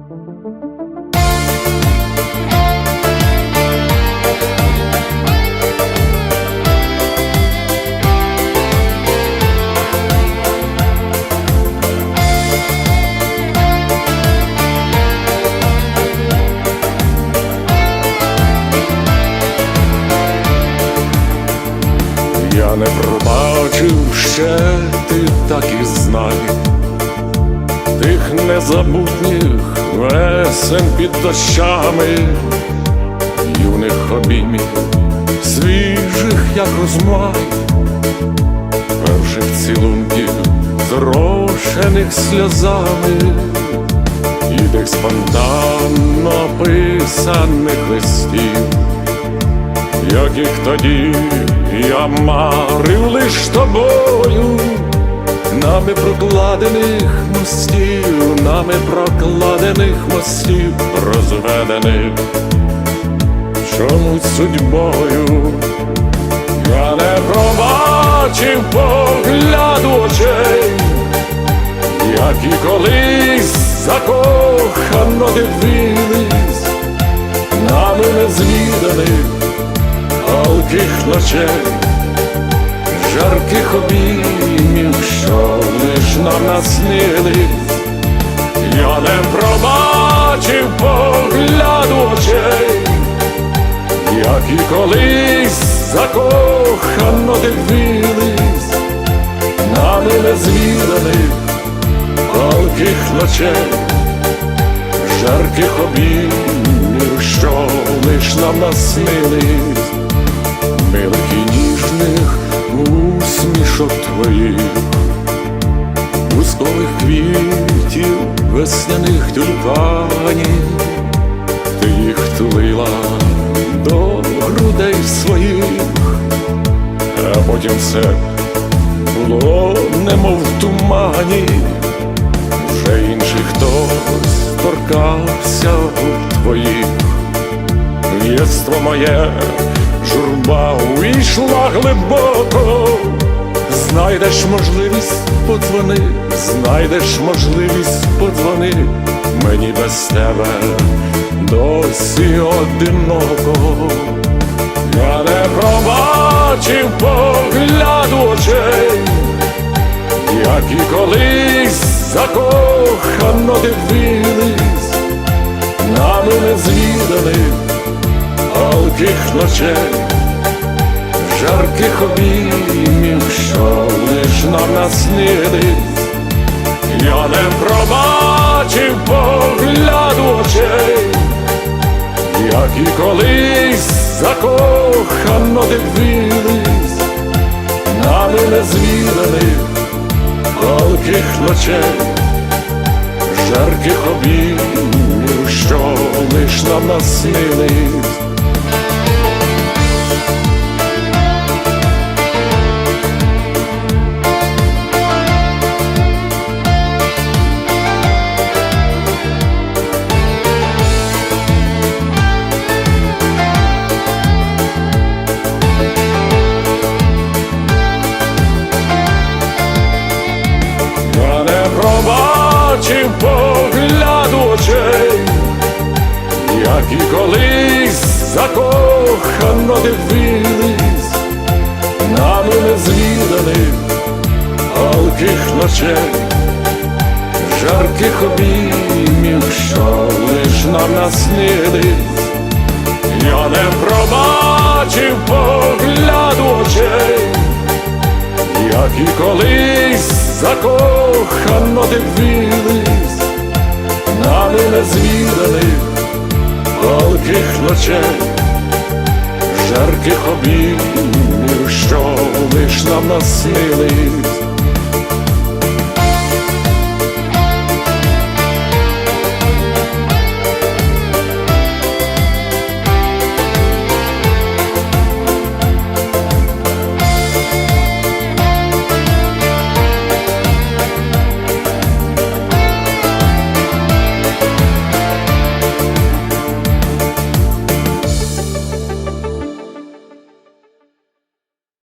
Я не пробачив ще ти так і знай Тих незабутніх весен під дощами, юних обіймів, свіжих, як розмай, перших цілунків, зрошених сльозами, і тих спонтанно писаних листів. Яких тоді я марив лиш тобою, нами прокладених мостів, нами прокладених мостів, розведених. Чомусь судьбою, я не пробачив погляду очей, які колись закохано дивились, нами незвіданих палких ночей, жарких обіймів, що лиш нам наснились, я не пробачив погляду очей, які колись закохано дивились, нами незвіданих палких ночей, жарких обіймів, що лиш нам наснились милих і ніжних усмішок твоїх, Пускових квітів, весняних тюльпанів, ти їх тулила до грудей своїх, а потім все було немов тумані, вже інший хтось торкався губ твоїх, єство моє журба увійшла глибоко, знайдеш можливість подзвони, знайдеш можливість подзвони, мені без тебе досі одиноко, я не пробачив погляду очей, які колись закохано дивились, нами незвіданих палких ночей, жарких обіймів, що лиш нам наснились, я не пробачив погляду очей, які колись закохано дивились, нами незвіданих палких ночей, жарких обіймів, що лиш нам наснились. Пробачив погляду очей, які колись закохано дивились, нами незвіданих палких ночей, жарких обіймів, що лиш нам наснились, я не пробачив погляду очей які колись закохано дивились, не звідали палких ночей, жарких обіймів, що лиш нам наснились.